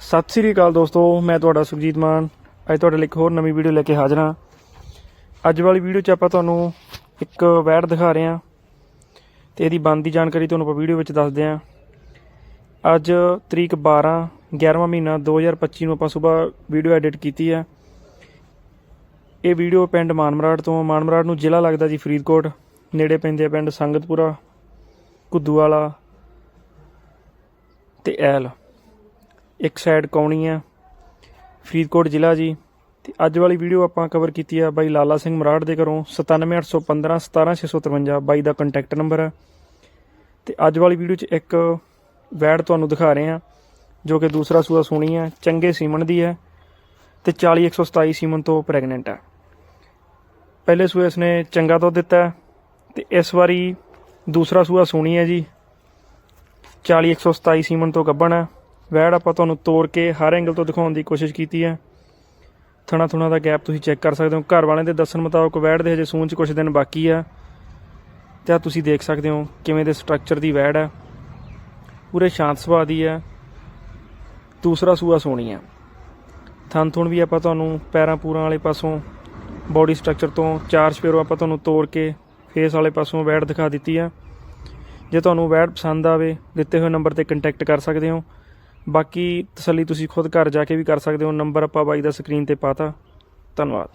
ਸਤਿ ਸ੍ਰੀ ਅਕਾਲ ਦੋਸਤੋ, ਮੈਂ ਤੁਹਾਡਾ ਸੁਖਜੀਤ ਮਾਨ। ਅੱਜ ਤੁਹਾਡੇ ਲਈ ਇੱਕ ਹੋਰ ਨਵੀਂ ਵੀਡੀਓ ਲੈ ਕੇ ਹਾਜ਼ਰ ਹਾਂ। ਅੱਜ ਵਾਲੀ ਵੀਡੀਓ 'ਚ ਆਪਾਂ ਤੁਹਾਨੂੰ ਇੱਕ ਵੈੜ ਦਿਖਾ ਰਹੇ ਹਾਂ ਤੇ ਇਹਦੀ ਬਣਦੀ ਜਾਣਕਾਰੀ ਤੁਹਾਨੂੰ ਆਪਾਂ ਵੀਡੀਓ ਵਿੱਚ ਦੱਸਦੇ ਹਾਂ। ਅੱਜ ਤਰੀਕ 12 11ਵਾਂ ਮਹੀਨਾ 2025 ਨੂੰ ਆਪਾਂ ਸਵੇਰ ਵੀਡੀਓ ਐਡਿਟ ਕੀਤੀ ਹੈ। ਇਹ ਵੀਡੀਓ ਪਿੰਡ ਮਾਨਮਰਾੜ ਤੋਂ, ਮਾਨਮਰਾੜ ਨੂੰ ਜ਼ਿਲ੍ਹਾ ਲੱਗਦਾ ਜੀ ਫਰੀਦਕੋਟ, ਨੇੜੇ ਪੈਂਦੇ ਆ ਪਿੰਡ ਸੰਗਤਪੁਰਾ ਕੁੱਦੂ ਵਾਲਾ ਤੇ ਐਲ। ਇੱਕ ਸਾਈਡ ਕੌਣੀ ਆ, ਫਰੀਦਕੋਟ ਜ਼ਿਲ੍ਹਾ ਜੀ। ਤੇ ਅੱਜ ਵਾਲੀ ਵੀਡੀਓ ਆਪਾਂ ਕਵਰ ਕੀਤੀ ਆ ਬਾਈ ਲਾਲਾ ਸਿੰਘ ਮਰਾੜ ਦੇ ਘਰੋਂ 97815 17653 ਬਾਈ ਦਾ ਕੰਟੈਕਟ ਨੰਬਰ ਹੈ ਤੇ ਅੱਜ ਵਾਲੀ ਵੀਡੀਓ 'ਚ ਇੱਕ ਵੈੜ ਤੁਹਾਨੂੰ ਦਿਖਾ ਰਹੇ ਹਾਂ ਜੋ ਕਿ ਦੂਸਰਾ ਸੂਆ ਸੁਣੀ ਹੈ ਚੰਗੇ ਸੀਮਨ ਦੀ ਹੈ ਤੇ 40127 ਸੀਮਨ ਤੋਂ ਪ੍ਰੈਗਨੈਂਟ ਹੈ ਪਹਿਲੇ ਸੂਏ ਇਸਨੇ ਚੰਗਾ ਦੁੱਧ ਦਿੱਤਾ ਹੈ ਤੇ ਇਸ ਵਾਰੀ ਦੂਸਰਾ ਸੂਆ ਸੁਣੀ ਹੈ ਜੀ 40127 ਸੀਮਨ ਤੋਂ ਗੱਭਣ ਹੈ ਵੈੜ ਆਪਾਂ ਤੁਹਾਨੂੰ ਤੋੜ ਕੇ ਹਰ ਐਂਗਲ ਤੋਂ ਦਿਖਾਉਣ ਦੀ ਕੋਸ਼ਿਸ਼ ਕੀਤੀ ਹੈ। ਥਣਾ ਥੁਣਾ ਦਾ ਗੈਪ ਤੁਸੀਂ ਚੈੱਕ ਕਰ ਸਕਦੇ ਹੋ। ਘਰ ਵਾਲਿਆਂ ਦੇ ਦੱਸਣ ਮੁਤਾਬਕ ਵੈੜ ਦੇ ਹਜੇ ਸੂਣ ਚ ਕੁਝ ਦਿਨ ਬਾਕੀ ਆ। ਤੇ ਆ ਤੁਸੀਂ ਦੇਖ ਸਕਦੇ ਹੋ ਕਿਵੇਂ ਦੇ ਸਟਰਕਚਰ ਦੀ ਵੈੜ ਹੈ ਪੂਰੇ ਸ਼ਾਂਤ ਸੁਭਾਅ ਦੀ ਹੈ ਦੂਸਰਾ ਸੂਆ ਸੋਣੀ ਹੈ ਥਣ ਥੁਣ ਵੀ ਆਪਾਂ ਤੁਹਾਨੂੰ ਪੈਰਾਂ ਪੂਰਾਂ ਵਾਲੇ ਪਾਸੋਂ ਬੋਡੀ ਸਟਰਕਚਰ ਤੋਂ ਚਾਰ ਸਪੇਰੋ ਆਪਾਂ ਤੁਹਾਨੂੰ ਤੋੜ ਕੇ ਫੇਸ ਵਾਲੇ ਪਾਸੋਂ ਵੈੜ ਦਿਖਾ ਦਿੱਤੀ ਆ। ਜੇ ਤੁਹਾਨੂੰ ਵੈੜ ਪਸੰਦ ਆਵੇ, ਦਿੱਤੇ ਹੋਏ ਨੰਬਰ ਤੇ ਕੰਟੈਕਟ ਕਰ ਸਕਦੇ ਹੋ। ਬਾਕੀ ਤਸੱਲੀ ਤੁਸੀਂ ਖੁਦ ਘਰ ਜਾ ਕੇ ਵੀ ਕਰ ਸਕਦੇ ਹੋ, ਨੰਬਰ ਆਪਾਂ ਬਾਈ ਦਾ ਸਕਰੀਨ ਤੇ ਪਾਤਾ ਧੰਨਵਾਦ।